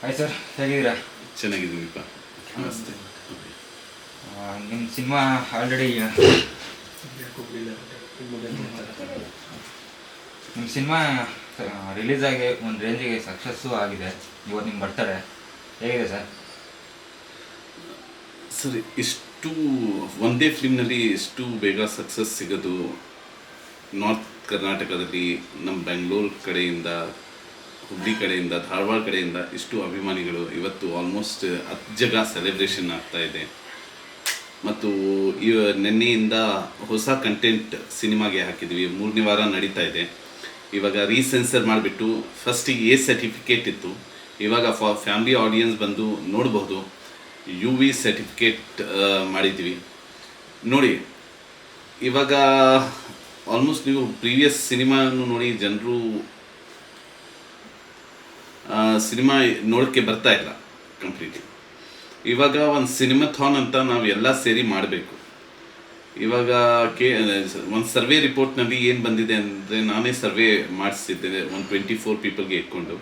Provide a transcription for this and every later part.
Hi sir ಹೇಗಿದ್ದೀರಾ? ಚೆನ್ನಾಗಿದ್ದೀನಿಪ್ಪ ನಮಸ್ತೆ. ನಿಮ್ಮ ಸಿನಿಮಾ ಆಲ್ರೆಡಿ ನಿಮ್ಮ ಸಿನಿಮಾ ರಿಲೀಸ್ ಆಗಿ ಒಂದು ರೇಂಜಿಗೆ ಸಕ್ಸಸ್ಸು ಆಗಿದೆ. ಇವತ್ತು ನಿಮ್ಮ ಬರ್ತಾರೆ. ಹೇಗಿದೆ ಸರ್ ಸರ್ ಇಷ್ಟು ಒಂದೇ ಫಿಲ್ಮ್ನಲ್ಲಿ ಇಷ್ಟು ಬೇಗ ಸಕ್ಸಸ್ ಸಿಗೋದು ನಾರ್ತ್ ಕರ್ನಾಟಕದಲ್ಲಿ ನಮ್ಮ ಬೆಂಗಳೂರು ಕಡೆಯಿಂದ ಹುಬ್ಳಿ ಕಡೆಯಿಂದ, ಧಾರವಾಡ ಕಡೆಯಿಂದ ಇಷ್ಟು ಅಭಿಮಾನಿಗಳು ಇವತ್ತು ಆಲ್ಮೋಸ್ಟ್ ಹತ್ತು ಜಗ ಸೆಲೆಬ್ರೇಷನ್ ಆಗ್ತಾ ಇದೆ. ಮತ್ತು ಇವ ನಿನ್ನೆಯಿಂದ ಹೊಸ ಕಂಟೆಂಟ್ ಸಿನಿಮಾಗೆ ಹಾಕಿದ್ವಿ. ಮೂರನೇ ವಾರ ನಡೀತಾ ಇದೆ. ಇವಾಗ ರೀಸೆನ್ಸರ್ ಮಾಡಿಬಿಟ್ಟು ಫಸ್ಟಿಗೆ ಎ ಸರ್ಟಿಫಿಕೇಟ್ ಇತ್ತು. ಇವಾಗ ಫಾ ಫ್ಯಾಮಿಲಿ ಆಡಿಯನ್ಸ್ ಬಂದು ನೋಡಬಹುದು ಯು ವಿ ಸರ್ಟಿಫಿಕೇಟ್ ಮಾಡಿದ್ವಿ. ನೋಡಿ, ಇವಾಗ ಆಲ್ಮೋಸ್ಟ್ ನೀವು ಪ್ರೀವಿಯಸ್ ಸಿನಿಮಾನು ನೋಡಿ, ಜನರು ಸಿನಿಮಾ ನೋಡೋಕ್ಕೆ ಬರ್ತಾ ಇಲ್ಲ ಕಂಪ್ಲೀಟ್ಲಿ ಇವಾಗ ಒಂದು ಸಿನಿಮಾಥಾನ್ ಅಂತ ನಾವು ಎಲ್ಲ ಸೇರಿ ಮಾಡಬೇಕು. ಇವಾಗ ಕೆ, ಒಂದು ಸರ್ವೆ ರಿಪೋರ್ಟ್ನಲ್ಲಿ ಏನು ಬಂದಿದೆ ಅಂದರೆ ನಾನೇ ಸರ್ವೆ ಮಾಡಿಸಿದ್ದೆ ಒಂದು ಟ್ವೆಂಟಿ ಫೋರ್ ಪೀಪಲ್ಗೆ ಇಟ್ಕೊಂಡು.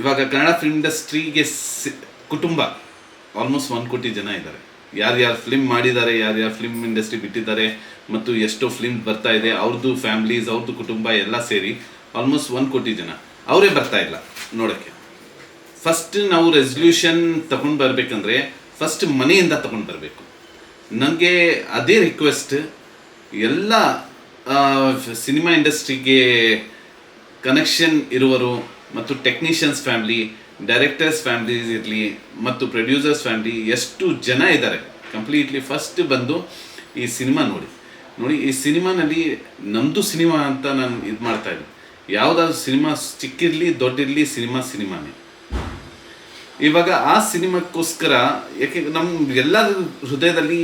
ಇವಾಗ ಕನ್ನಡ ಫಿಲ್ಮ್ ಇಂಡಸ್ಟ್ರಿಗೆ ಕುಟುಂಬ ಆಲ್ಮೋಸ್ಟ್ ಒಂದು ಕೋಟಿ ಜನ ಇದ್ದಾರೆ. ಯಾರ್ಯಾರು ಫಿಲ್ಮ್ ಮಾಡಿದ್ದಾರೆ ಯಾರ್ಯಾರು ಫಿಲ್ಮ್ ಇಂಡಸ್ಟ್ರಿ ಬಿಟ್ಟಿದ್ದಾರೆ, ಮತ್ತು ಎಷ್ಟೋ ಫಿಲ್ಮ್ ಬರ್ತಾ ಇದೆ ಅವ್ರದ್ದು ಫ್ಯಾಮ್ಲೀಸ್ ಅವ್ರದ್ದು ಕುಟುಂಬ ಎಲ್ಲ ಸೇರಿ ಆಲ್ಮೋಸ್ಟ್ ಒಂದು ಕೋಟಿ ಜನ. ಅವರೇ ಬರ್ತಾ ಇಲ್ಲ ನೋಡೋಕ್ಕೆ. ಫಸ್ಟ್ ನಾವು ರೆಸಲ್ಯೂಷನ್ ತಗೊಂಡು ಬರಬೇಕಂದ್ರೆ ಫಸ್ಟ್ ಮನೆಯಿಂದ ತಗೊಂಡು ಬರಬೇಕು. ನನಗೆ ಅದೇ ರಿಕ್ವೆಸ್ಟ್ ಎಲ್ಲ ಸಿನಿಮಾ ಇಂಡಸ್ಟ್ರಿಗೆ ಕನೆಕ್ಷನ್ ಇರುವರು ಮತ್ತು ಟೆಕ್ನಿಷಿಯನ್ಸ್ ಫ್ಯಾಮ್ಲಿ ಡೈರೆಕ್ಟರ್ಸ್ ಫ್ಯಾಮ್ಲೀಸ್ ಇರಲಿ ಮತ್ತು ಪ್ರೊಡ್ಯೂಸರ್ಸ್ ಫ್ಯಾಮ್ಲಿ ಎಷ್ಟು ಜನ ಇದ್ದಾರೆ. ಕಂಪ್ಲೀಟ್ಲಿ ಫಸ್ಟ್ ಬಂದು ಈ ಸಿನಿಮಾ ನೋಡಿ. ನೋಡಿ ಈ ಸಿನಿಮಾನಲ್ಲಿ ನಮ್ಮದು ಸಿನಿಮಾ ಅಂತ ನಾನು ಇದು ಮಾಡ್ತಾ ಇದ್ದೀನಿ. ಯಾವುದಾದ್ರು ಸಿನಿಮಾ ಚಿಕ್ಕಿರಲಿ ದೊಡ್ಡಿರಲಿ, ಸಿನಿಮಾ ಸಿನಿಮಾನೇ. ಇವಾಗ ಆ ಸಿನಿಮಾಕ್ಕೋಸ್ಕರ, ಯಾಕೆ ನಮ್ಮ ಎಲ್ಲ ಹೃದಯದಲ್ಲಿ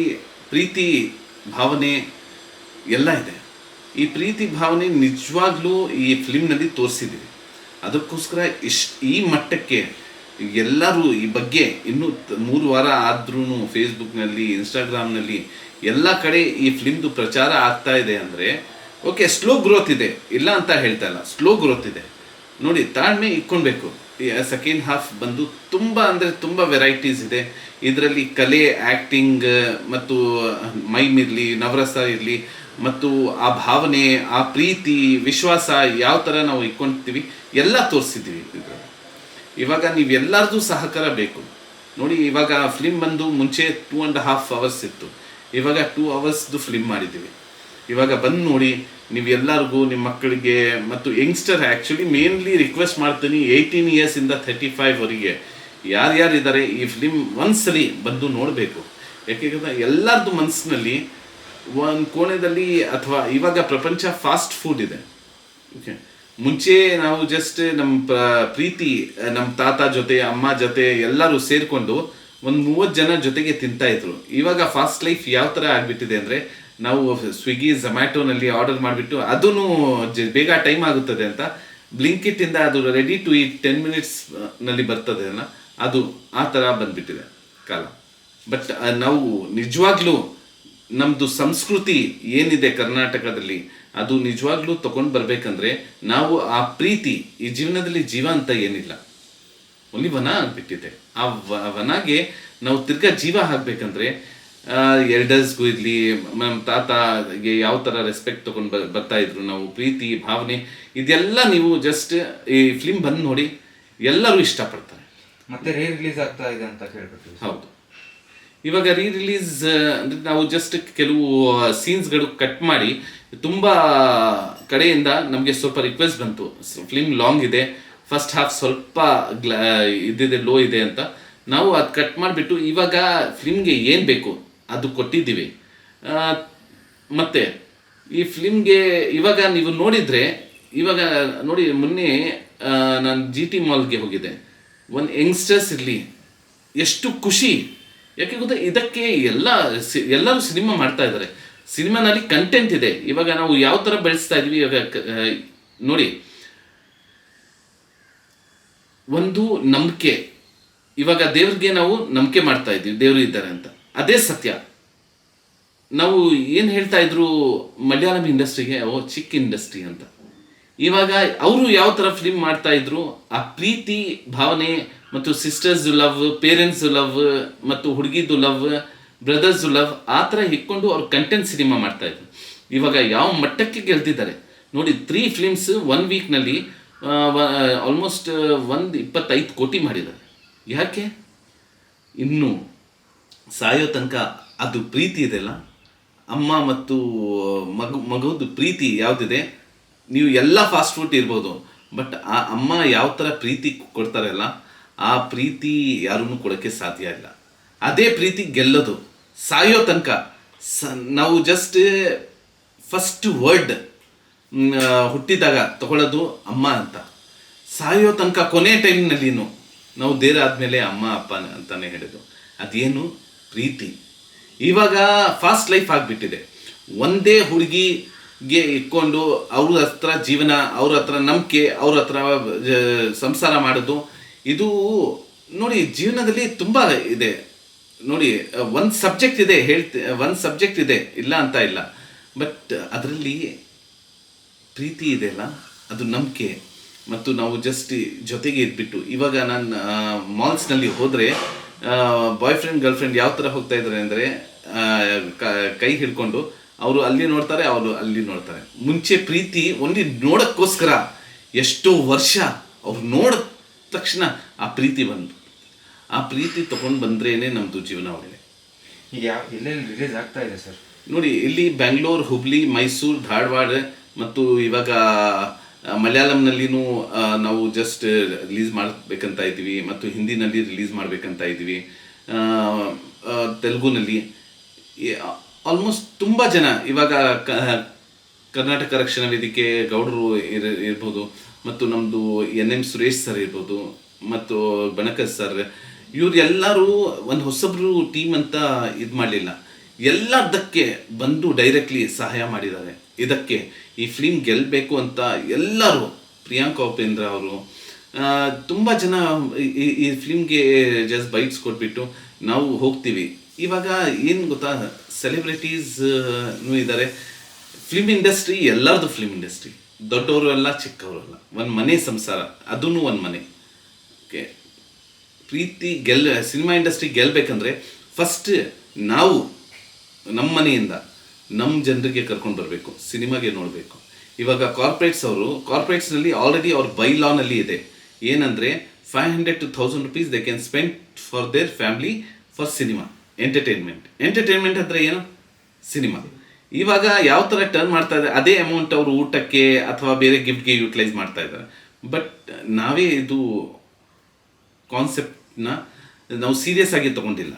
ಪ್ರೀತಿ ಭಾವನೆ ಎಲ್ಲ ಇದೆ. ಈ ಪ್ರೀತಿ ಭಾವನೆ ನಿಜವಾಗ್ಲೂ ಈ ಫಿಲ್ಮ್ನಲ್ಲಿ ತೋರಿಸಿದ್ದೀವಿ ಅದಕ್ಕೋಸ್ಕರ ಇಶ್ ಈ ಮಟ್ಟಕ್ಕೆ ಎಲ್ಲರೂ ಈ ಬಗ್ಗೆ ಇನ್ನೂ ಮೂರು ವಾರ ಆದ್ರೂ ಫೇಸ್ಬುಕ್ನಲ್ಲಿ ಇನ್ಸ್ಟಾಗ್ರಾಮ್ನಲ್ಲಿ ಎಲ್ಲ ಕಡೆ ಈ ಫಿಲ್ಮ್ದು ಪ್ರಚಾರ ಆಗ್ತಾ ಇದೆ ಅಂದರೆ ಓಕೆ ಸ್ಲೋ ಗ್ರೋತ್ ಇದೆ. ಇಲ್ಲ ಅಂತ ಹೇಳ್ತಾ ಇಲ್ಲ. ಸ್ಲೋ ಗ್ರೋತ್ ಇದೆ. ನೋಡಿ, ತಾಳ್ಮೆ ಇಟ್ಕೊಳ್ಬೇಕು. ಸೆಕೆಂಡ್ ಹಾಫ್ ಬಂದು ತುಂಬ ಅಂದರೆ ತುಂಬ ವೆರೈಟೀಸ್ ಇದೆ. ಇದರಲ್ಲಿ ಕಲೆ ಆ್ಯಕ್ಟಿಂಗ್ ಮತ್ತು ಮೈಮ್ ಇರಲಿ, ನವರಸ ಇರಲಿ, ಮತ್ತು ಆ ಭಾವನೆ, ಆ ಪ್ರೀತಿ, ವಿಶ್ವಾಸ ಯಾವ ಥರ ನಾವು ಇಟ್ಕೊಳ್ತೀವಿ, ಎಲ್ಲ ತೋರಿಸಿದ್ದೀವಿ ಇದರಲ್ಲಿ. ಇವಾಗ ನೀವೆಲ್ಲರದು ಸಹಕಾರ ಬೇಕು. ನೋಡಿ, ಇವಾಗ ಫಿಲ್ಮ್ ಬಂದು ಮುಂಚೆ ಟೂ ಆ್ಯಂಡ್ ಹಾಫ್ ಅವರ್ಸ್ ಇತ್ತು. ಇವಾಗ ಟೂ ಅವರ್ಸ್ದು ಫಿಲ್ಮ್ ಮಾಡಿದ್ದೀವಿ. ಇವಾಗ ಬಂದು ನೋಡಿ, ನೀವು ಎಲ್ಲರಿಗೂ ನಿಮ್ಮ ಮಕ್ಕಳಿಗೆ ಮತ್ತು ಯಂಗ್ಸ್ಟರ್ ಆ್ಯಕ್ಚುಲಿ ಮೇನ್ಲಿ ರಿಕ್ವೆಸ್ಟ್ ಮಾಡ್ತೀನಿ ಏಯ್ಟೀನ್ ಇಯರ್ಸಿಂದ ಥರ್ಟಿ ಫೈವ್ವರೆಗೆ ಯಾರ್ಯಾರು ಇದ್ದಾರೆ ಈ ಫಿಲಿಮ್ ಒಂದ್ಸಲಿ ಬಂದು ನೋಡಬೇಕು. ಯಾಕೆಂದ್ರೆ ಎಲ್ಲರದ್ದು ಮನಸ್ಸಿನಲ್ಲಿ ಒಂದು ಕೋಣೆಯಲ್ಲಿ ಅಥವಾ ಇವಾಗ ಪ್ರಪಂಚ ಫಾಸ್ಟ್ ಫುಡ್ ಇದೆ. ಓಕೆ ಮುಂಚೆ ನಾವು ಜಸ್ಟ್ ನಮ್ಮ ಪ್ರೀತಿ ನಮ್ಮ ತಾತ ಜೊತೆ, ಅಮ್ಮ ಜೊತೆ ಎಲ್ಲರೂ ಸೇರಿಕೊಂಡು ಒಂದು ಮೂವತ್ತು ಜನ ಜೊತೆಗೆ ತಿಂತಾ ಇದ್ರು. ಇವಾಗ ಫಾಸ್ಟ್ ಲೈಫ್ ಯಾವ ಥರ ಆಗಿಬಿಟ್ಟಿದೆ ಅಂದರೆ ನಾವು ಸ್ವಿಗ್ಗಿ ಝೊಮ್ಯಾಟೋನಲ್ಲಿ ಆರ್ಡರ್ ಮಾಡಿಬಿಟ್ಟು ಅದೂ ಬೇಗ ಟೈಮ್ ಆಗುತ್ತದೆ ಅಂತ. ಬ್ಲಿಂಕಿಟ್ಟಿಂದ ಅದು ರೆಡಿ ಟು ಈಟ್ ಟೆನ್ ಮಿನಿಟ್ಸ್ನಲ್ಲಿ ಬರ್ತದೆ ಅಲ್ಲ? ಅದು ಆ ಥರ ಬಂದ್ಬಿಟ್ಟಿದೆ ಕಾಲ. ಬಟ್ ನಾವು ನಿಜವಾಗ್ಲೂ ನಮ್ಮದು ಸಂಸ್ಕೃತಿ ಏನಿದೆ ಕರ್ನಾಟಕದಲ್ಲಿ, ಅದು ನಿಜವಾಗ್ಲೂ ತಗೊಂಡು ಬರಬೇಕಂದ್ರೆ ನಾವು ಆ ಪ್ರೀತಿ, ಈ ಜೀವನದಲ್ಲಿ ಜೀವ ಅಂತ ಏನಿಲ್ಲ. ಒಲಿ ವನ ಆಗ್ಬಿಟ್ಟಿದೆ ಆ ವನಗೆ ನಾವು ತಿರ್ಗಾ ಜೀವ ಹಾಕ್ಬೇಕಂದ್ರೆ ಎಲ್ಡರ್ಸ್ಗೂ ಇರಲಿ ನಮ್ಮ ತಾತಗೆ ಯಾವ ಥರ ರೆಸ್ಪೆಕ್ಟ್ ತೊಗೊಂಡು ಬ ಬರ್ತಾ ಇದ್ರು ನಾವು ಪ್ರೀತಿ ಭಾವನೆ ಇದೆಲ್ಲ ನೀವು ಜಸ್ಟ್ ಈ ಫಿಲ್ಮ್ ಬಂದು ನೋಡಿ ಎಲ್ಲರೂ ಇಷ್ಟಪಡ್ತಾರೆ. ಮತ್ತೆ ರೀ ರಿಲೀಸ್ ಆಗ್ತಾ ಇದೆ ಅಂತ ಕೇಳ್ಬಿಟ್ಟು ಹೌದು. ಇವಾಗ ರೀ ರಿಲೀಸ್ ಅಂದರೆ ನಾವು ಜಸ್ಟ್ ಕೆಲವು ಸೀನ್ಸ್ಗಳು ಕಟ್ ಮಾಡಿ ತುಂಬ ಕಡೆಯಿಂದ ನಮಗೆ ಸ್ವಲ್ಪ ರಿಕ್ವೆಸ್ಟ್ ಬಂತು. ಫಿಲ್ಮ್ ಲಾಂಗ್ ಇದೆ ಫಸ್ಟ್ ಹಾಫ್ ಸ್ವಲ್ಪ ಗ್ಲಾ ಇದಿದೆ ಲೋ ಇದೆ ಅಂತ. ನಾವು ಅದು ಕಟ್ ಮಾಡಿಬಿಟ್ಟು ಇವಾಗ ಫಿಲ್ಮ್ಗೆ ಏನು ಬೇಕು? ಅದು ಕೊಟ್ಟಿದ್ದೀವಿ. ಮತ್ತೆ ಈ ಫಿಲ್ಮ್ಗೆ ಇವಾಗ ನೀವು ನೋಡಿದರೆ, ಇವಾಗ ನೋಡಿ, ಮೊನ್ನೆ ನಾನು ಜಿ ಟಿ ಮಾಲ್ಗೆ ಹೋಗಿದ್ದೆ. ಒಂದು ಯಂಗ್ಸ್ಟರ್ಸ್ ಇರಲಿ ಎಷ್ಟು ಖುಷಿ. ಯಾಕೆ ಗೊತ್ತಾ, ಇದಕ್ಕೆ ಎಲ್ಲ ಎಲ್ಲರೂ ಸಿನಿಮಾ ಮಾಡ್ತಾ ಇದ್ದಾರೆ. ಸಿನಿಮಾನಲ್ಲಿ ಕಂಟೆಂಟ್ ಇದೆ. ಇವಾಗ ನಾವು ಯಾವ ಥರ ಬೆಳೆಸ್ತಾ ಇದ್ವಿ ಇವಾಗ ನೋಡಿ. ಒಂದು ನಂಬಿಕೆ. ಇವಾಗ ದೇವ್ರಿಗೆ ನಾವು ನಂಬಿಕೆ ಮಾಡ್ತಾ ಇದ್ದೀವಿ, ದೇವರು ಇದ್ದಾರೆ ಅಂತ. ಅದೇ ಸತ್ಯ. ನಾವು ಏನು ಹೇಳ್ತಾ ಇದ್ರು ಮಲಯಾಳಂ ಇಂಡಸ್ಟ್ರಿಗೆ, ಓ ಚಿಕ್ಕ ಇಂಡಸ್ಟ್ರಿ ಅಂತ. ಇವಾಗ ಅವರು ಯಾವ ಥರ ಫಿಲ್ಮ್ ಮಾಡ್ತಾ ಇದ್ರು, ಆ ಪ್ರೀತಿ, ಭಾವನೆ ಮತ್ತು ಸಿಸ್ಟರ್ಸ್ ಲವ್ ಪೇರೆಂಟ್ಸ್ ಲವ್ ಮತ್ತು ಹುಡುಗಿದು ಲವ್ ಬ್ರದರ್ಸ್ ಲವ್ ಆ ಥರ ಇಟ್ಕೊಂಡು ಅವ್ರು ಕಂಟೆಂಟ್ ಸಿನಿಮಾ ಮಾಡ್ತಾ ಇದ್ರು. ಇವಾಗ ಯಾವ ಮಟ್ಟಕ್ಕೆ ಗೆಲ್ತಿದ್ದಾರೆ. ನೋಡಿ ತ್ರೀ ಫಿಲ್ಮ್ಸ್ ಒನ್ ವೀಕ್ನಲ್ಲಿ ಆಲ್ಮೋಸ್ಟ್ ಒಂದು ಇಪ್ಪತ್ತೈದು ಕೋಟಿ ಮಾಡಿದ್ದಾರೆ. ಯಾಕೆ? ಇನ್ನು ಸಾಯೋ ತನಕ ಅದು ಪ್ರೀತಿ ಇದೆಯಲ್ಲ ಅಮ್ಮ ಮತ್ತು ಮಗು, ಮಗುದು ಪ್ರೀತಿ ಯಾವುದಿದೆ? ನೀವು ಎಲ್ಲ ಫಾಸ್ಟ್ ಫುಡ್ ಇರ್ಬೋದು. ಬಟ್ ಆ ಅಮ್ಮ ಯಾವ ಥರ ಪ್ರೀತಿ ಕೊಡ್ತಾರಲ್ಲ ಆ ಪ್ರೀತಿ ಯಾರೂ ಕೊಡೋಕ್ಕೆ ಸಾಧ್ಯ ಇಲ್ಲ. ಅದೇ ಪ್ರೀತಿ ಗೆಲ್ಲೋದು. ಸಾಯೋ ತನಕ. ಸ, ನಾವು ಜಸ್ಟ್ ಫಸ್ಟ್ ವರ್ಡ್ ಹುಟ್ಟಿದಾಗ ತಗೊಳ್ಳೋದು ಅಮ್ಮ ಅಂತ. ಸಾಯೋ ತನಕ ಕೊನೆ ಟೈಮ್ನಲ್ಲಿನೂ ನಾವು ದೇರ ಆದಮೇಲೆ ಅಮ್ಮ, ಅಪ್ಪ ಅಂತಾನೆ ಹೇಳಿದ್ದು. ಅದೇನು? ಪ್ರೀತಿ. ಇವಾಗ ಫಾಸ್ಟ್ ಲೈಫ್ ಆಗಿಬಿಟ್ಟಿದೆ. ಒಂದೇ ಹುಡುಗಿಗೆ ಇಟ್ಕೊಂಡು ಅವ್ರ ಹತ್ರ ಜೀವನ, ಅವ್ರ ಹತ್ರ ನಂಬಿಕೆ, ಅವ್ರ ಹತ್ರ ಸಂಸಾರ ಮಾಡೋದು, ಇದು ನೋಡಿ ಜೀವನದಲ್ಲಿ ತುಂಬ ಇದೆ. ನೋಡಿ, ಒಂದು ಸಬ್ಜೆಕ್ಟ್ ಇದೆ ಹೇಳ್ತಿ, ಒಂದು ಸಬ್ಜೆಕ್ಟ್ ಇದೆ, ಇಲ್ಲ ಅಂತ ಇಲ್ಲ. ಬಟ್ ಅದರಲ್ಲಿ ಪ್ರೀತಿ ಇದೆಯಲ್ಲ ಅದು ನಂಬಿಕೆ. ಮತ್ತು ನಾವು ಜಸ್ಟ್ ಜೊತೆಗೆ ಇದ್ಬಿಟ್ಟು, ಇವಾಗ ನಾನು ಮಾಲ್ಸ್ನಲ್ಲಿ ಹೋದರೆ ಬಾಯ್ ಫ್ರೆಂಡ್ ಗರ್ಲ್ ಫ್ರೆಂಡ್ ಯಾವ ಥರ ಹೋಗ್ತಾ ಇದ್ದಾರೆ ಅಂದರೆ ಕೈ ಹಿಡ್ಕೊಂಡು ಅವರು ಅಲ್ಲಿ ನೋಡ್ತಾರೆ ಅವರು ಅಲ್ಲಿ ನೋಡ್ತಾರೆ. ಮುಂಚೆ ಪ್ರೀತಿ ಒಂದು ನೋಡೋಕ್ಕೋಸ್ಕರ ಎಷ್ಟೋ ವರ್ಷ ಅವ್ರು ನೋಡಿದ ತಕ್ಷಣ ಆ ಪ್ರೀತಿ ಬಂದು ಆ ಪ್ರೀತಿ ತೊಗೊಂಡು ಬಂದ್ರೇ ನಮ್ಮದು ಜೀವನ ಒಳ್ಳೆ ಯಾವ ಎಲ್ಲೆಲ್ಲಿ ರಿಲೀಸ್ ಆಗ್ತಾ ಇದೆ ಸರ್? ನೋಡಿ ಇಲ್ಲಿ ಬೆಂಗಳೂರು ಹುಬ್ಳಿ ಮೈಸೂರು ಧಾರವಾಡ ಮತ್ತು ಇವಾಗ ಮಲಯಾಳಂನಲ್ಲಿನೂ ನಾವು ಜಸ್ಟ್ ರಿಲೀಸ್ ಮಾಡಬೇಕಂತ ಇದ್ದೀವಿ ಮತ್ತು ಹಿಂದಿನಲ್ಲಿ ರಿಲೀಸ್ ಮಾಡಬೇಕಂತ ಇದ್ದೀವಿ. ತೆಲುಗುನಲ್ಲಿ. ಆಲ್ಮೋಸ್ಟ್ ತುಂಬ ಜನ, ಇವಾಗ ಕರ್ನಾಟಕ ರಕ್ಷಣಾ ವೇದಿಕೆ ಗೌಡರು ಇರ, ಇರ್ಬೋದು ಮತ್ತು ನಮ್ಮದು ಎನ್ ಎಂ ಸುರೇಶ್ ಸರ್ ಇರ್ಬೋದು ಮತ್ತು ಬಣಕರ್ ಸರ್ ಇವರೆಲ್ಲರೂ ಒಂದು ಹೊಸಬ್ರು ಟೀಮ್ ಅಂತ ಇದು ಮಾಡಲಿಲ್ಲ. ಎಲ್ಲದಕ್ಕೆ ಬಂದು ಡೈರೆಕ್ಟ್ಲಿ ಸಹಾಯ ಮಾಡಿದ್ದಾರೆ. ಇದಕ್ಕೆ ಈ ಫಿಲ್ಮ್ ಗೆಲ್ಲಬೇಕು ಅಂತ ಎಲ್ಲರೂ, ಪ್ರಿಯಾಂಕಾ ಉಪೇಂದ್ರ ಅವರು ತುಂಬ ಜನ ಈ- ಈ- ಫಿಲ್ಮ್ಗೆ ಜಸ್ಟ್ ಬೈಟ್ಸ್ ಕೊಟ್ಬಿಟ್ಟು ನಾವು ಹೋಗ್ತೀವಿ. ಇವಾಗ ಏನು ಗೊತ್ತಾ? ಸೆಲೆಬ್ರಿಟೀಸ್ ಇದ್ದಾರೆ ಫಿಲ್ಮ್ ಇಂಡಸ್ಟ್ರಿ ಎಲ್ಲರದು ಫಿಲ್ಮ್ ಇಂಡಸ್ಟ್ರಿ ದೊಡ್ಡವರು ಅಲ್ಲ, ಚಿಕ್ಕವರು ಅಲ್ಲ. ಒಂದು ಮನೆ ಸಂಸಾರ ಅದೂ ಒಂದು ಮನೆ. ಓಕೆ. ಪ್ರೀತಿ ಗೆಲ್ ಸಿನಿಮಾ ಇಂಡಸ್ಟ್ರಿ ಗೆಲ್ಬೇಕಂದ್ರೆ ಫಸ್ಟ್ ನಾವು ನಮ್ಮ ಮನೆಯಿಂದ ನಮ್ಮ ಜನರಿಗೆ ಕರ್ಕೊಂಡು ಬರಬೇಕು, ಸಿನಿಮಾಗೆ ನೋಡಬೇಕು. ಇವಾಗ ಕಾರ್ಪೊರೇಟ್ಸ್ ಅವರು ಕಾರ್ಪೊರೇಟ್ಸ್ನಲ್ಲಿ ಆಲ್ರೆಡಿ ಅವ್ರ ಬೈ ಲಾನಲ್ಲಿ ಇದೆ. ಏನಂದರೆ five hundred to thousand rupees they can spend for their family for cinema entertainment entertainment ಅಂದರೆ ಏನು? ಸಿನಿಮಾ ಇವಾಗ ಯಾವ ಥರ ಟರ್ನ್ ಮಾಡ್ತಾ ಇದ್ದಾರೆ, ಅದೇ ಅಮೌಂಟ್ ಅವರು ಊಟಕ್ಕೆ ಅಥವಾ ಬೇರೆ ಗಿಫ್ಟ್ಗೆ ಯೂಟಿಲೈಸ್ ಮಾಡ್ತಾ ಇದ್ದಾರೆ. ಬಟ್ ನಾವೇ ಇದು ಕಾನ್ಸೆಪ್ಟನ್ನ ನಾವು ಸೀರಿಯಸ್ ಆಗಿ ತಗೊಂಡಿಲ್ಲ.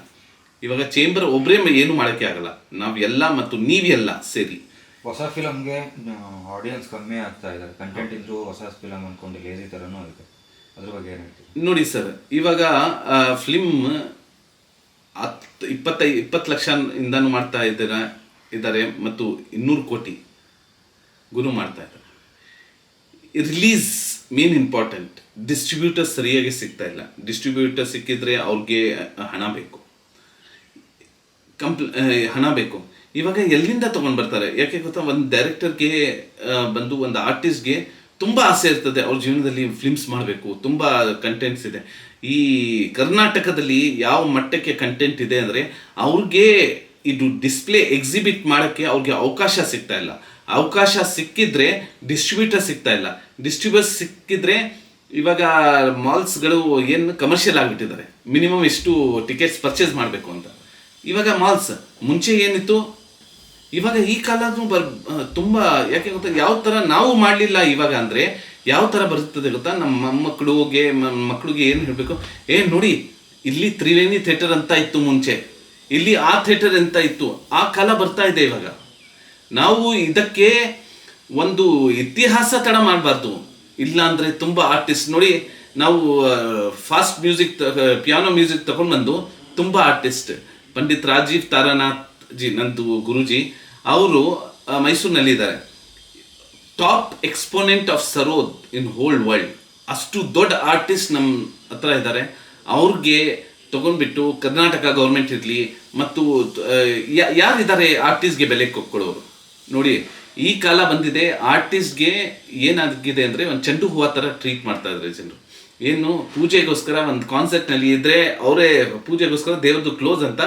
ಇವಾಗ ಚೇಂಬರ್ ಒಬ್ಬರೇ ಏನು ಮಾಡೋಕ್ಕೆ ಆಗಲ್ಲ. ನಾವು ಎಲ್ಲ ಮತ್ತು ನೀವೆಲ್ಲ ಸೇರಿ. ಹೊಸ ಫಿಲಮ್ಗೆ ಆಡಿಯನ್ಸ್ ಕಮ್ಮಿ ಆಗ್ತಾ ಇದ್ದಾರೆ. ಕಂಟೆಂಟ್ ಇದ್ರು ಹೊಸ ಫಿಲಮ್ ಅನ್ಕೊಂಡು ಲೇಜಿ ಥರನೂ ಇದೆ. ಅದ್ರ ಬಗ್ಗೆ ಏನು ನೋಡಿ ಸರ್ ಇವಾಗ ಫಿಲ್ಮ್ ಹತ್ತು ಇಪ್ಪತ್ತೈ ಇಪ್ಪತ್ತು ಲಕ್ಷ ಇಂದನೂ ಮಾಡ್ತಾ ಇದ್ದಾರೆ ಇದ್ದಾರೆ ಮತ್ತು ಇನ್ನೂರು ಕೋಟಿ ಗುರು ಮಾಡ್ತಾ ಇದ್ದಾರೆ. ರಿಲೀಸ್ ಮೇನ್ ಇಂಪಾರ್ಟೆಂಟ್ ಡಿಸ್ಟ್ರಿಬ್ಯೂಟರ್ ಸರಿಯಾಗಿ ಸಿಗ್ತಾ ಇಲ್ಲ. ಡಿಸ್ಟ್ರಿಬ್ಯೂಟರ್ ಸಿಕ್ಕಿದ್ರೆ ಅವ್ರಿಗೆ ಹಣ ಬೇಕು. ಕಂಪ್ಲ ಹಣ ಬೇಕು. ಇವಾಗ ಎಲ್ಲಿಂದ ತೊಗೊಂಡು ಬರ್ತಾರೆ? ಯಾಕೆ ಗೊತ್ತಾ? ಒಂದು ಡೈರೆಕ್ಟರ್ಗೆ ಬಂದು ಒಂದು ಆರ್ಟಿಸ್ಟ್ಗೆ ತುಂಬ ಆಸೆ ಇರ್ತದೆ. ಅವ್ರ ಜೀವನದಲ್ಲಿ ಫಿಲ್ಮ್ಸ್ ಮಾಡಬೇಕು. ತುಂಬ ಕಂಟೆಂಟ್ಸ್ ಇದೆ. ಈ ಕರ್ನಾಟಕದಲ್ಲಿ ಯಾವ ಮಟ್ಟಕ್ಕೆ ಕಂಟೆಂಟ್ ಇದೆ ಅಂದರೆ ಅವ್ರಿಗೆ ಇದು ಡಿಸ್ಪ್ಲೇ ಎಕ್ಸಿಬಿಟ್ ಮಾಡೋಕ್ಕೆ ಅವ್ರಿಗೆ ಅವಕಾಶ ಸಿಗ್ತಾ ಇಲ್ಲ. ಅವಕಾಶ ಸಿಕ್ಕಿದ್ರೆ ಡಿಸ್ಟ್ರಿಬ್ಯೂಟರ್ ಸಿಗ್ತಾ ಇಲ್ಲ. ಡಿಸ್ಟ್ರಿಬ್ಯೂಟರ್ ಸಿಕ್ಕಿದ್ರೆ ಇವಾಗ ಮಾಲ್ಸ್ಗಳು ಏನು ಕಮರ್ಷಿಯಲ್ ಆಗಿಬಿಟ್ಟಿದ್ದಾರೆ. ಮಿನಿಮಮ್ ಎಷ್ಟು ಟಿಕೆಟ್ಸ್ ಪರ್ಚೇಸ್ ಮಾಡಬೇಕು ಅಂತ. ಇವಾಗ ಮಾಲ್ಸ್, ಮುಂಚೆ ಏನಿತ್ತು? ಇವಾಗ ಈ ಕಾಲನೂ ಬರ್ ತುಂಬ, ಯಾಕೆ ಗೊತ್ತಾ, ಯಾವ ಥರ ನಾವು ಮಾಡಲಿಲ್ಲ ಇವಾಗ ಅಂದರೆ ಯಾವ ಥರ ಬರುತ್ತದೆ ಗೊತ್ತಾ? ನಮ್ಮ ಮೊಮ್ಮಕ್ಕಳಿಗೆ ಮಕ್ಕಳಿಗೆ ಏನು ಹೇಳಬೇಕು? ಏ, ನೋಡಿ, ಇಲ್ಲಿ ತ್ರಿವೇಣಿ ಥಿಯೇಟರ್ ಅಂತ ಇತ್ತು ಮುಂಚೆ. ಇಲ್ಲಿ ಆ ಥಿಯೇಟರ್ ಅಂತ ಇತ್ತು? ಆ ಕಾಲ ಬರ್ತಾ ಇದೆ ಇವಾಗ. ನಾವು ಇದಕ್ಕೆ ಒಂದು ಇತಿಹಾಸ ತಡ ಮಾಡಬಾರ್ದು. ಇಲ್ಲ ಅಂದರೆ ತುಂಬ ಆರ್ಟಿಸ್ಟ್ ನೋಡಿ, ನಾವು ಫಾಸ್ಟ್ ಮ್ಯೂಸಿಕ್ ಪಿಯಾನೋ ಮ್ಯೂಸಿಕ್ ತಗೊಂಡು ಬಂದು ತುಂಬ ಆರ್ಟಿಸ್ಟ್ ಪಂಡಿತ್ ರಾಜೀವ್ ತಾರಾನಾಥ್ ಜಿ ನಂದು ಗುರುಜಿ, ಅವರು ಮೈಸೂರಿನಲ್ಲಿದ್ದಾರೆ. Top exponent of sarod in whole world. ಅಷ್ಟು ದೊಡ್ಡ ಆರ್ಟಿಸ್ಟ್ ನಮ್ಮ ಹತ್ರ ಇದ್ದಾರೆ. ಅವ್ರಿಗೆ ತಗೊಂಡ್ಬಿಟ್ಟು ಕರ್ನಾಟಕ ಗೌರ್ಮೆಂಟ್ ಇರಲಿ ಮತ್ತು ಯಾರಿದ್ದಾರೆ ಆರ್ಟಿಸ್ಟ್ಗೆ ಬೆಲೆ ಕೊಡೋರು? ನೋಡಿ, ಈ ಕಾಲ ಬಂದಿದೆ, ಆರ್ಟಿಸ್ಟ್ಗೆ ಏನಾಗಿದೆ ಅಂದರೆ ಒಂದು ಚೆಂಡು ಹೂವು ಥರ ಟ್ರೀಟ್ ಮಾಡ್ತಾ ಇದ್ದಾರೆ ಜನರು. ಏನು ಪೂಜೆಗೋಸ್ಕರ ಒಂದು ಕಾನ್ಸೆಪ್ಟ್ನಲ್ಲಿ ಇದ್ರೆ ಅವರೇ ಪೂಜೆಗೋಸ್ಕರ ದೇವ್ರದ್ದು ಕ್ಲೋಸ್ ಅಂತ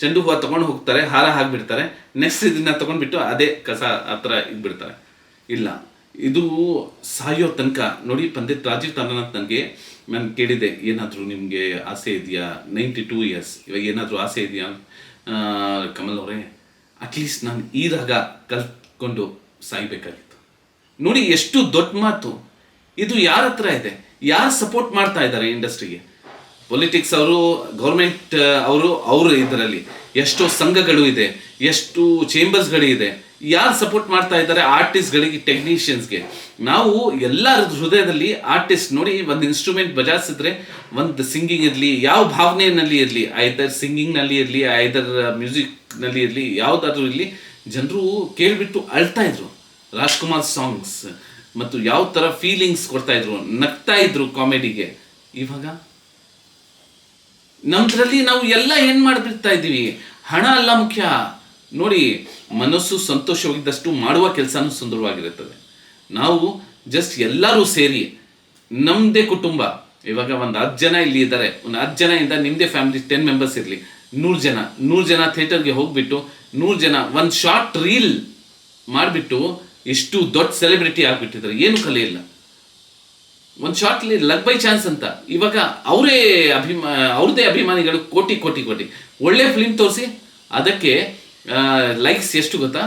ಚೆಂಡು ಹೂವ ತಗೊಂಡು ಹೋಗ್ತಾರೆ, ಹಾರ ಹಾಕ್ಬಿಡ್ತಾರೆ. ನೆಕ್ಸ್ಟ್ ಇದನ್ನ ತಗೊಂಡ್ಬಿಟ್ಟು ಅದೇ ಕಸ ಆ ಥರ ಇಟ್ಬಿಡ್ತಾರೆ ಇಲ್ಲ. ಇದು ಸಾಯೋ ತನಕ. ನೋಡಿ ಪಂಡಿತ್ ರಾಜೀವ್ ತಾರಾನಾಥ್ ನನಗೆ ನಾನು ಕೇಳಿದೆ ಏನಾದರೂ ನಿಮಗೆ ಆಸೆ ಇದೆಯಾ? ನೈಂಟಿ ಟೂ ಇಯರ್ಸ್ ಇವಾಗ ಏನಾದರೂ ಆಸೆ ಇದೆಯಾ? ಕಮಲ್ ಅವರೇ ಅಟ್ಲೀಸ್ಟ್ ನಾನು ಈ ರಾಗ ಕಲ್ತ್ಕೊಂಡು ಸಾಯ್ಬೇಕಾಗಿತ್ತು. ನೋಡಿ, ಎಷ್ಟು ದೊಡ್ಡ ಮಾತು. ಇದು ಯಾರ ಹತ್ರ ಇದೆ? ಯಾರು ಸಪೋರ್ಟ್ ಮಾಡ್ತಾ ಇದ್ದಾರೆ ಇಂಡಸ್ಟ್ರಿಗೆ ಪೊಲಿಟಿಕ್ಸ್ ಅವರು ಗೌರ್ಮೆಂಟ್ ಅವರು ಅವರು ಇದರಲ್ಲಿ ಎಷ್ಟೋ ಸಂಘಗಳು ಇದೆ, ಎಷ್ಟು ಚೇಂಬರ್ಸ್ಗಳು ಇದೆ. ಯಾರು ಸಪೋರ್ಟ್ ಮಾಡ್ತಾ ಇದ್ದಾರೆ? ಆರ್ಟಿಸ್ಟ್ಗಳಿಗೆ ಟೆಕ್ನಿಷಿಯನ್ಸ್ಗೆ ನಾವು ಎಲ್ಲರ ಹೃದಯದಲ್ಲಿ ಆರ್ಟಿಸ್ಟ್ ನೋಡಿ ಒಂದು ಇನ್ಸ್ಟ್ರೂಮೆಂಟ್ ಬಜಾಯಿಸಿದ್ರೆ, ಒಂದು ಸಿಂಗಿಂಗ್ ಇರಲಿ, ಯಾವ ಭಾವನೆಯಲ್ಲಿ ಇರಲಿ ಐದರ್ ಸಿಂಗಿಂಗ್ನಲ್ಲಿ ಇರಲಿ ಐದರ್ ಮ್ಯೂಸಿಕ್ನಲ್ಲಿ ಇರಲಿ, ಯಾವುದಾದ್ರೂ ಇರಲಿ, ಜನರು ಕೇಳಿಬಿಟ್ಟು ಅಳ್ತಾ ಇದ್ರು. ರಾಜ್ಕುಮಾರ್ ಸಾಂಗ್ಸ್ ಮತ್ತು ಯಾವ ಥರ ಫೀಲಿಂಗ್ಸ್ ಕೊಡ್ತಾ ಇದ್ರು, ನಗ್ತಾ ಇದ್ರು ಕಾಮಿಡಿಗೆ ಇವಾಗ ನಮ್ದ್ರಲ್ಲಿ ನಾವು ಎಲ್ಲ ಏನು ಮಾಡಿಬಿಡ್ತಾ ಇದ್ದೀವಿ? ಹಣ ಅಲ್ಲ ಮುಖ್ಯ. ನೋಡಿ, ಮನಸ್ಸು ಸಂತೋಷವಾಗಿದ್ದಷ್ಟು ಮಾಡುವ ಕೆಲಸನೂ ಸುಂದರವಾಗಿರುತ್ತದೆ. ನಾವು ಜಸ್ಟ್ ಎಲ್ಲರೂ ಸೇರಿ ನಮ್ಮದೇ ಕುಟುಂಬ. ಇವಾಗ ಒಂದು ಹತ್ತು ಜನ ಇಲ್ಲಿ ಇದ್ದಾರೆ. ಒಂದು ಹತ್ತು ಜನ ಇಂದ ನಿಮ್ಮದೇ ಫ್ಯಾಮಿಲಿ ಟೆನ್ ಮೆಂಬರ್ಸ್ ಇರಲಿ. ನೂರು ಜನ. ನೂರು ಜನ ಥಿಯೇಟರ್ಗೆ ಹೋಗ್ಬಿಟ್ಟು ನೂರು ಜನ, ಒಂದು ಶಾರ್ಟ್ ರೀಲ್ ಮಾಡಿಬಿಟ್ಟು ಇಷ್ಟು ದೊಡ್ಡ ಸೆಲೆಬ್ರಿಟಿ ಆಗಿಬಿಟ್ಟಿದ್ದಾರೆ. ಏನು ಕಲೆ ಇಲ್ಲ. ಒಂದು ಶಾರ್ಟ್ಲಿ ಲಗ್ ಬೈ ಚಾನ್ಸ್ ಅಂತ. ಇವಾಗ ಅವರೇ ಅಭಿಮಾ, ಅವ್ರದ್ದೇ ಅಭಿಮಾನಿಗಳು ಕೋಟಿ ಕೋಟಿ ಕೋಟಿ. ಒಳ್ಳೆ ಫಿಲ್ಮ್ ತೋರಿಸಿ, ಅದಕ್ಕೆ ಲೈಕ್ಸ್ ಎಷ್ಟು ಗೊತ್ತಾ?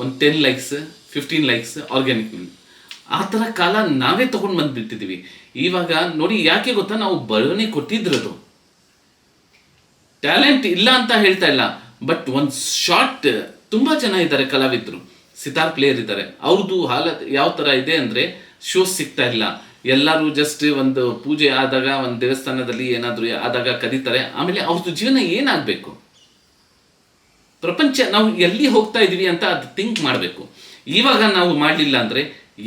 ಒಂದು ten likes fifteen likes organic film ಆ ಥರ ಕಾಲ ನಾವೇ ತೊಗೊಂಡು ಬಂದ್ಬಿಟ್ಟಿದ್ದೀವಿ. ಇವಾಗ ನೋಡಿ ಯಾಕೆ ಗೊತ್ತಾ? ನಾವು ಬರವಣೆ ಕೊಟ್ಟಿದ್ರದು. ಟ್ಯಾಲೆಂಟ್ ಇಲ್ಲ ಅಂತ ಹೇಳ್ತಾ ಇಲ್ಲ. ಬಟ್ ಒಂದು ಶಾರ್ಟ್ ತುಂಬ ಜನ ಇದ್ದಾರೆ ಕಲಾವಿದರು. ಸಿತಾರ್ ಪ್ಲೇಯರ್ ಇದ್ದಾರೆ. ಅವ್ರದ್ದು ಹಾಲತ್ ಯಾವ ಥರ ಇದೆ ಅಂದರೆ ಶೋಸ್ ಸಿಗ್ತಾ ಇಲ್ಲ. ಎಲ್ಲರೂ ಜಸ್ಟ್ ಒಂದು ಪೂಜೆ ಆದಾಗ, ಒಂದು ದೇವಸ್ಥಾನದಲ್ಲಿ ಏನಾದರೂ ಆದಾಗ ಕರೀತಾರೆ. ಆಮೇಲೆ ಅವ್ರದ್ದು ಜೀವನ ಏನಾಗಬೇಕು? ಪ್ರಪಂಚ, ನಾವು ಎಲ್ಲಿ ಹೋಗ್ತಾ ಇದೀವಿ ಅಂತ ಅದು ಥಿಂಕ್ ಮಾಡಬೇಕು. ಇವಾಗ ನಾವು ಮಾಡಲಿಲ್ಲ ಅಂದರೆ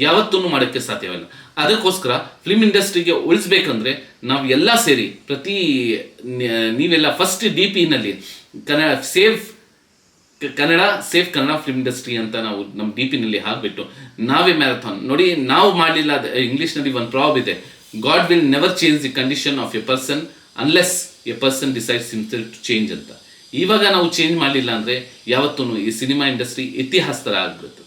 ಯಾವತ್ತೂ ಮಾಡೋಕ್ಕೆ ಸಾಧ್ಯವಿಲ್ಲ. ಅದಕ್ಕೋಸ್ಕರ ಫಿಲ್ಮ್ ಇಂಡಸ್ಟ್ರಿಗೆ ಉಳಿಸ್ಬೇಕಂದ್ರೆ ನಾವು ಎಲ್ಲ ಸೇರಿ ಪ್ರತಿ ನೀವೆಲ್ಲ first D ಪಿನಲ್ಲಿ Kannada safe Kannada safe Kannada film industry ಅಂತ ನಾವು ನಮ್ಮ ಡಿ ಪಿನಲ್ಲಿ ಹಾಕ್ಬಿಟ್ಟು, ನಾವೇ ಮ್ಯಾರಥಾನ್ ನೋಡಿ, ನಾವು ಮಾಡಲಿಲ್ಲ ಇಂಗ್ಲೀಷ್ನಲ್ಲಿ ಒಂದು ಪ್ರಾಬ್ ಇದೆ. God will never change the condition of a person unless a person decides himself to change ಅಂತ. ಇವಾಗ ನಾವು ಚೇಂಜ್ ಮಾಡಲಿಲ್ಲ ಅಂದರೆ ಯಾವತ್ತೂ ಈ ಸಿನಿಮಾ ಇಂಡಸ್ಟ್ರಿ ಇತಿಹಾಸ ಥರ ಆಗ್ಬಿಡುತ್ತೆ